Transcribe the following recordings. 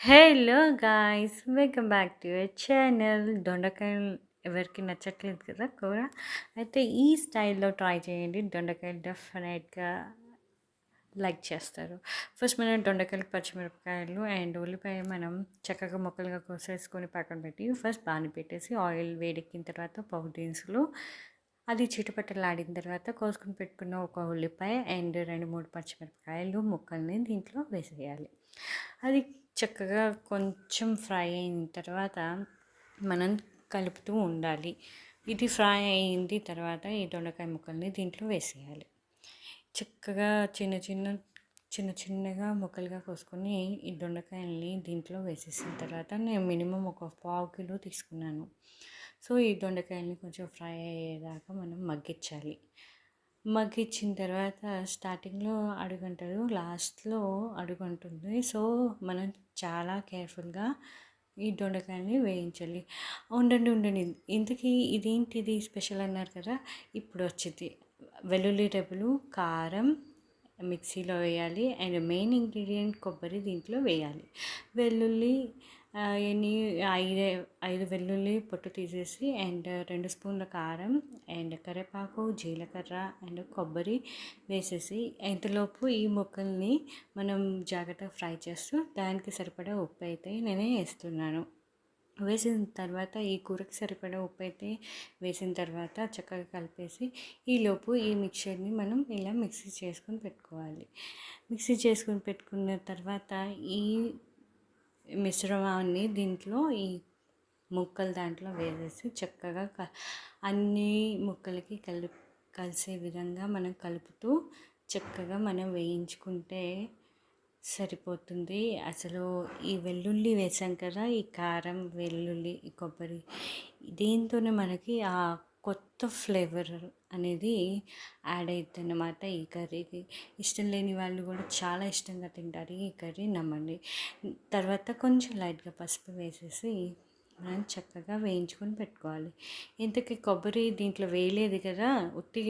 Hello guys welcome back to your channel. దొండకాయలు ఎవరికి నచ్చట్లేదు కదా కూర? అయితే ఈ స్టైల్లో ట్రై చేయండి. దొండకాయలు డెఫినెట్గా లైక్ చేస్తారు. ఫస్ట్ మనం దొండకాయలు పచ్చిమిరపకాయలు అండ్ ఉల్లిపాయ మనం చక్కగా ముక్కలుగా కోసేసుకొని పక్కన పెట్టి ఫస్ట్ బాని పెట్టేసి ఆయిల్ వేడెక్కిన తర్వాత పప్పు దినుసులు అది చిటపట్టలాడిన తర్వాత కోసుకొని పెట్టుకున్న ఒక ఉల్లిపాయ అండ్ రెండు మూడు పచ్చిమిరపకాయలు ముక్కల్ని దీంట్లో వేసేయాలి. అది చక్కగా కొంచెం ఫ్రై అయిన తర్వాత మనం కలుపుతూ ఉండాలి. ఇది ఫ్రై అయింది తర్వాత ఈ దొండకాయ ముక్కల్ని దీంట్లో వేసేయాలి. చక్కగా చిన్న చిన్న చిన్న చిన్నగా ముక్కలుగా కోసుకొని ఈ దొండకాయల్ని దీంట్లో వేసేసిన తర్వాత నేను మినిమం ఒక పావు కిలో తీసుకున్నాను. సో ఈ దొండకాయల్ని కొంచెం ఫ్రై అయ్యేదాకా మనం మగ్గించాలి మగ్గించిన తర్వాత స్టార్టింగ్లో అడుగంటారు లాస్ట్లో అడుగంటుంది. సో మనం చాలా కేర్ఫుల్గా ఈ దొండకాయని వేయించాలి. ఉండండి ఉండండి. ఇంతకీ ఇదేంటిది స్పెషల్ అన్నారు కదా ఇప్పుడు వచ్చింది. వెల్లుల్లి రెబ్బలు కారం మిక్సీలో వేయాలి. అండ్ మెయిన్ ఇంగ్రీడియంట్ కొబ్బరి దీంట్లో వేయాలి. వెల్లుల్లి ఎన్ని ఐదు ఐదు వెల్లుల్లి పొట్టు తీసేసి అండ్ రెండు స్పూన్ల కారం అండ్ కరివేపాకు జీలకర్ర అండ్ కొబ్బరి వేసేసి ఇంతలోపు ఈ ముక్కల్ని మనం జాగ్రత్తగా ఫ్రై చేస్తూ దానికి సరిపడా ఉప్పు అయితే నేనే వేస్తున్నాను. వేసిన తర్వాత ఈ కూరకి సరిపడా ఉప్పు అయితే వేసిన తర్వాత చక్కగా కలిపేసి ఈలోపు ఈ మిక్చర్ని మనం ఇలా మిక్సీ చేసుకొని పెట్టుకోవాలి. మిక్సీ చేసుకొని పెట్టుకున్న తర్వాత ఈ మిశ్రమాన్ని దీంట్లో ఈ ముక్కలు దాంట్లో వేసేసి చక్కగా క అన్ని ముక్కలకి కలి కలిసే విధంగా మనం కలుపుతూ చక్కగా మనం వేయించుకుంటే సరిపోతుంది. అసలు ఈ వెల్లుల్లి వేసాం కదా ఈ కారం వెల్లుల్లి ఈ కొబ్బరి దీంతోనే మనకి ఆ కొత్త ఫ్లేవర్ అనేది యాడ్ అవుతుంది అన్నమాట ఈ కర్రీకి ఇష్టం లేని వాళ్ళు కూడా చాలా ఇష్టంగా తింటారు ఈ కర్రీ నమ్మండి. తర్వాత కొంచెం లైట్గా పసుపు వేసేసి మనం చక్కగా వేయించుకొని పెట్టుకోవాలి. ఇంతకీ కొబ్బరి దీంట్లో వేయలేదు కదా ఉత్తి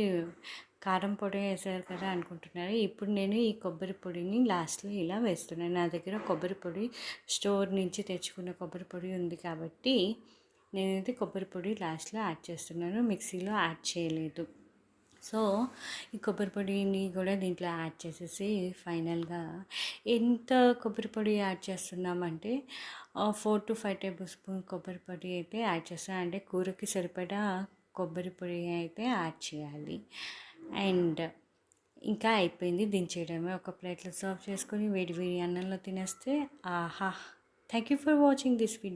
కారం పొడి వేసారు కదా అనుకుంటున్నారు? ఇప్పుడు నేను ఈ కొబ్బరి పొడిని లాస్ట్లో ఇలా వేస్తున్నాను. నా దగ్గర కొబ్బరి పొడి స్టోర్ నుంచి తెచ్చుకున్న కొబ్బరి పొడి ఉంది కాబట్టి నేనైతే కొబ్బరి పొడి లాస్ట్లో యాడ్ చేస్తున్నాను. మిక్సీలో యాడ్ చేయలేదు. సో ఈ కొబ్బరి పొడిని కూడా దీంట్లో యాడ్ చేసేసి ఫైనల్గా ఎంత కొబ్బరి పొడి యాడ్ చేస్తున్నామంటే four to five tablespoon కొబ్బరి పొడి అయితే యాడ్ చేస్తాను అంటే కూరకి సరిపడా కొబ్బరి పొడి అయితే యాడ్ చేయాలి. అండ్ ఇంకా అయిపోయింది దించేయడమే. ఒక ప్లేట్లో సర్వ్ చేసుకొని వేడి వేడి అన్నంలో తినేస్తే ఆహా! Thank you for watching this video.